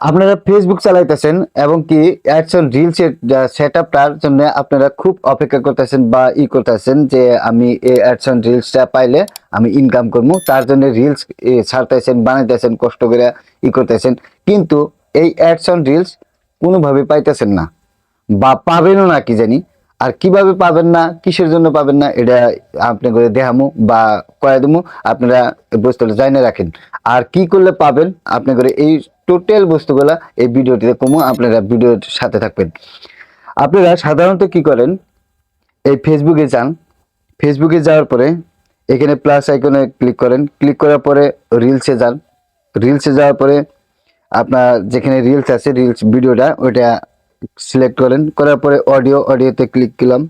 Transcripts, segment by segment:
আপনারা ফেসবুক চালাইতেছেন এবং কি অ্যাডসন রিলসের সেট আপটার জন্য আপনারা খুব অপেক্ষা করতেছেন বা ই করতেছেন যে আমি এই অ্যাডসন রিলসটা পাইলে আমি ইনকাম করব। তার জন্য রিলস ছাড়তেছেন, বানাইতেছেন, কষ্ট করে ই করতেছেন। কিন্তু এই অ্যাডসন রিলস কোনোভাবে পাইতেছেন না বা পাবেনও না কি জানি। আর কীভাবে পাবেন না, কিসের জন্য পাবেন না, এটা আপনি করে দেখামু বা কয়ে দেবো আপনারা বস্তুটা জানিয়ে রাখেন। আর কি করলে পাবেন আপনি করে এই টোটাল বস্তুগুলা এই ভিডিওটিতে কমু, আপনারা ভিডিওর সাথে থাকবেন। আপনারা সাধারণত কি করেন, এই ফেসবুকে যান। ফেসবুকে যাওয়ার পরে এখানে প্লাস আইকনে ক্লিক করেন। ক্লিক করার পরে রিলসে যান। রিলসে যাওয়ার পরে আপনার যেখানে রিলস আছে রিলস ভিডিওটা ওইটা সিলেক্ট করেন। করার পরে অডিও অডিওতে ক্লিক করলাম।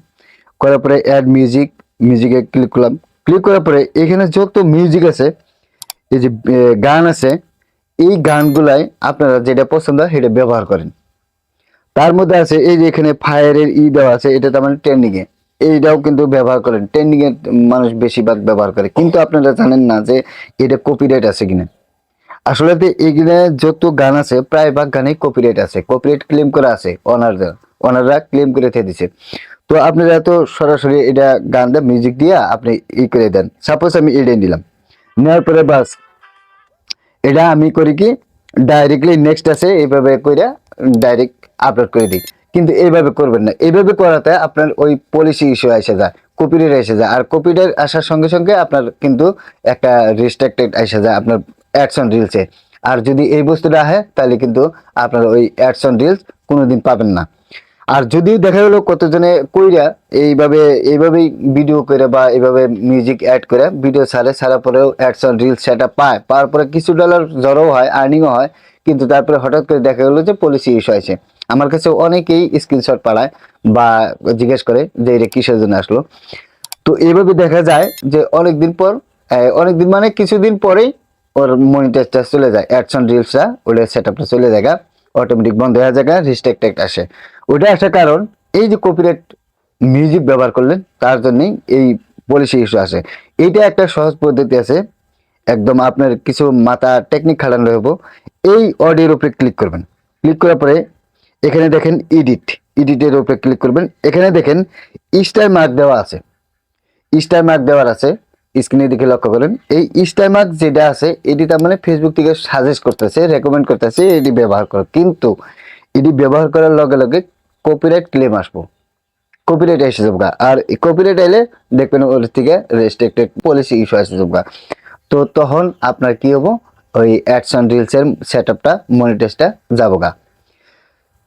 করার পরে অ্যাড মিউজিক মিউজিকে ক্লিক করলাম। ক্লিক করার পরে এখানে যত মিউজিক আছে, এই যে গান আছে এই গানগুলাই আপনারা যেটা পছন্দ হয় সেটা ব্যবহার করেন। তার মধ্যে আছে, এই যে এখানে ফায়ারের ই দেওয়া আছে, এটা তার মানে ট্রেন্ডিং এ। এইটাও কিন্তু ব্যবহার করেন। ট্রেন্ডিং এ মানুষ বেশিরভাগ ব্যবহার করে। কিন্তু আপনারা জানেন না যে এটা কপিরাইট আছে কিনা। আসলে এখানে যত গান আছে, প্রায় ভাগ গানে কপিরাইট আছে। কপিরাইট ক্লেম করা আছে অনাররা অনাররা ক্লেম করে দিয়ে দিছে। তো আপনারা তো সরাসরি এটা গান দিয়ে মিউজিক দিয়ে আপনি ই করে দেন। সাপোজ আমি এটা নিলাম। নেওয়ার পরে বাস এটা আমি করি কি ডাইরেক্টলি নেক্সট আছে, এইভাবে কইরা ডাইরেক্ট আপলোড করে দিই। কিন্তু এইভাবে করবেন না। এইভাবে করাতে আপনার ওই পলিসি ইস্যু এসে যায় কপিরাইট এসে যায়। আর কপিরাইট আসার সঙ্গে সঙ্গে আপনার কিন্তু একটা রেস্ট্রিক্টেড এসে যায়, আপনার অ্যাডসন রিলসে আর যদি এই বস্তুটা আসে, তাহলে কিন্তু আপনার ওই অ্যাডসন রিলস কোনোদিন পাবেন না। আর যদিও দেখা গেলো কতজনে কইরা এইভাবে, এইভাবেই ভিডিও করে বা এইভাবে মিউজিক অ্যাড করে ভিডিও ছাড়ে, ছাড়ার পরেও অ্যাডসন রিলস সেটা পায়। পাওয়ার পরে কিছু ডলার জড়ো হয় আর্নিংও হয়, কিন্তু তারপরে হঠাৎ করে দেখা গেলো যে পলিসি ইস্যু আছে আমার কাছে অনেকেই স্ক্রিনশট পাড়ায় বা জিজ্ঞেস করে যে এটা কিসের জন্য আসলো। তো এইভাবে দেখা যায় যে অনেকদিন পর অনেকদিন মানে কিছুদিন পরেই ওর মনিটাইজটা চলে যায়। অ্যাডসন রিলসটা ওটা সেট আপটা চলে যায় অটোমেটিক বন্ধ হয়ে যায় রিস্ট্রিক্টেড আসে। ওটা একটা কারণ। এই যে কপিরাইট মিউজিক ব্যবহার করলেন, তার জন্যই এই পলিসি ইস্যু আসে এইটা একটা সহজ পদ্ধতি আছে। একদম আপনার কিছু মাথা টেকনিক খাটানো রইব। এই অডিওর উপরে ক্লিক করবেন। ক্লিক করার পরে এখানে দেখেন এডিট এডিটের উপরে ক্লিক করবেন। এখানে দেখেন স্টার মার্ক দেওয়া আছে। স্টার মার্ক দেওয়ার আছে। স্ক্রিনে দিকে লক্ষ্য করেন। এই স্টার মার্ক যেটা আছে, এটি তার মানে ফেসবুক থেকে সাজেস্ট করতেছে রেকমেন্ড করতেছে, এটি ব্যবহার করো। কিন্তু এটি ব্যবহার করার লগে লগে কপিরাইট ক্লেম আসব। কপিরাইট এসে যাবগা। আর কপিরাইট এলে দেখবেন ওর থেকে রেস্ট্রিক্টেড পলিসি ইস্যু আসে যাব তো তখন আপনার কি হব? ওই অ্যাডসন রিলসের সেট আপটা মনিটাইজটা যাব গা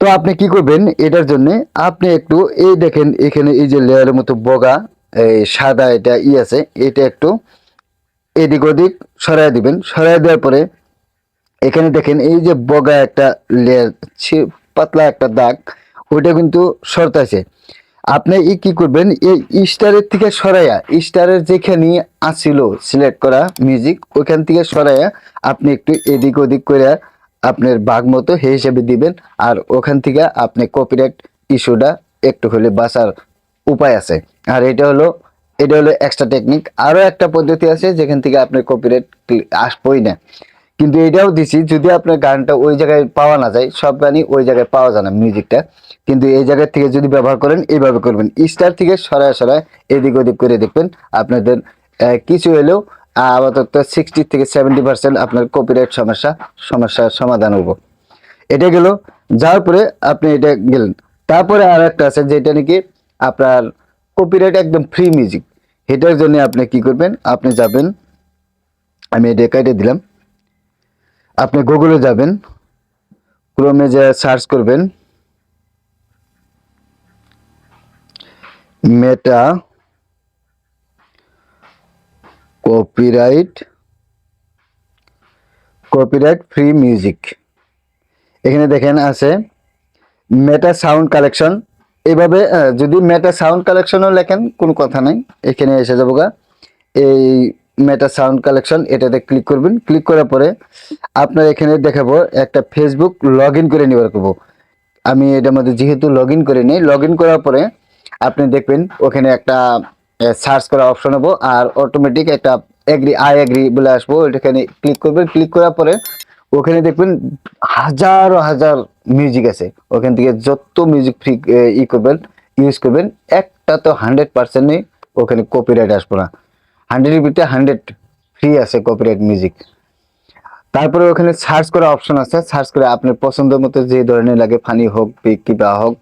তো আপনি কি করবেন? এটার জন্য আপনি একটু এই দেখেন, এখানে এই যে লেয়ারের মতো বগা, এই সাদা এটা ই আছে, এটা একটু এদিক ওদিক সরাই দিবেন। সরাই দেওয়ার পরে এখানে দেখেন, এই যে বগা একটা লেয়ার পাতলা একটা দাগ ওইটা কিন্তু শর্ত আছে। আপনি ই কি করবেন, এই স্টারের থেকে সরাইয়া, স্টারের যেখানে আসিল সিলেক্ট করা মিউজিক ওইখান থেকে সরাইয়া আপনি একটু এদিক ওদিক করে আপনার বাঘ মতো হে হিসেবে দিবেন আর ওখান থেকে আপনি কপিরাইট ইস্যুটা একটু হলে বাঁচার উপায় আছে। আর এটা হলো এটা হলো এক্সট্রা টেকনিক আরও একটা পদ্ধতি আছে যেখান থেকে আপনার কপিরাইট আসবই না। কিন্তু এটাও দিছি, যদি আপনার গানটা ওই জায়গায় পাওয়া না যায়, সব গানই ওই জায়গায় পাওয়া যায় না মিউজিকটা। কিন্তু এই জায়গা থেকে যদি ব্যবহার করেন, এইভাবে করবেন। স্টার থেকে সরায় সরায় এদিক ওদিক করে দেখবেন আপনাদের কিছু হলেও আপাতত সিক্সটি থেকে সেভেন্টি পার্সেন্ট আপনার কপিরাইট সমস্যা, সমস্যার সমাধান হব এটা গেল, যাওয়ার পরে আপনি এটা গেলেন। তারপরে আর একটা আছে, যেটা নাকি আপনার কপিরাইট একদম ফ্রি মিউজিক এটার জন্য আপনি কি করবেন, আপনি যাবেন, আমি এটা কেটে দিলাম। আপনি গুগলে যাবেন ক্রোমে যে সার্চ করবেন Meta copyright copyright free music এখানে দেখেন আছে মেটা সাউন্ড কালেকশন এইভাবে আহ, যদি মেটা সাউন্ড কালেকশনও লেখেন কোনো কথা নাই। এখানে এসে যাব গা। এই মেটা সাউন্ড কালেকশন এটাতে ক্লিক করবেন। ক্লিক করার পরে আপনার এখানে দেখাবো একটা ফেসবুক লগ ইন করে নেবার করব। আমি এটার মধ্যে যেহেতু লগ ইন করে নিই লগ ইন করার পরে আপনি দেখবেন ওখানে একটা সার্চ করা অপশন হব আর অটোমেটিক একটা এগ্রি আই এগ্রি বলে আসব ওইখানে ক্লিক করবেন। ক্লিক করার পরে ওখানে দেখবেন হাজারো হাজার মিউজিক আছে। ওখান থেকে যত মিউজিক ফ্রি ই করবেন ইউজ করবেন, একটা তো হান্ড্রেড পার্সেন্টই ওখানে কপিরাইট আসব না। হান্ড্রেডের ভিতরে হান্ড্রেড ফ্রি আছে কপিরাইট মিউজিক তারপরে ওখানে সার্চ করা অপশন আছে। সার্চ করে আপনার পছন্দ মতো যে ধরনের লাগে ফানি হোক, কিবা হোক,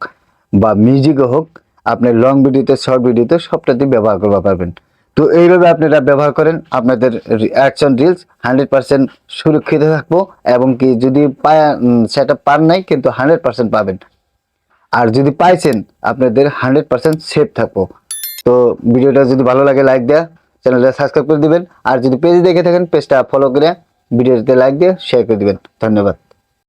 বা মিউজিকও হোক, আপনি লং ভিডিওতে শর্ট ভিডিওতে সবটাতেই ব্যবহার করতে পারবেন। তো এইভাবে আপনারা ব্যবহার করেন, আপনাদের অ্যাকশন রিলস হান্ড্রেড পার্সেন্ট সুরক্ষিত থাকব এবং কি যদি পায় সেটা পান নাই, কিন্তু হান্ড্রেড পার্সেন্ট পাবেন। আর যদি পাইছেন, আপনাদের হান্ড্রেড পার্সেন্ট সেফ থাকব। তো ভিডিওটা যদি ভালো লাগে লাইক দেয়া। চ্যানেলটা সাবস্ক্রাইব করে দিবেন। আর যদি পেজ দেখে থাকেন পেজটা ফলো করে ভিডিওতে লাইক দিয়ে শেয়ার করে দিবেন। ধন্যবাদ।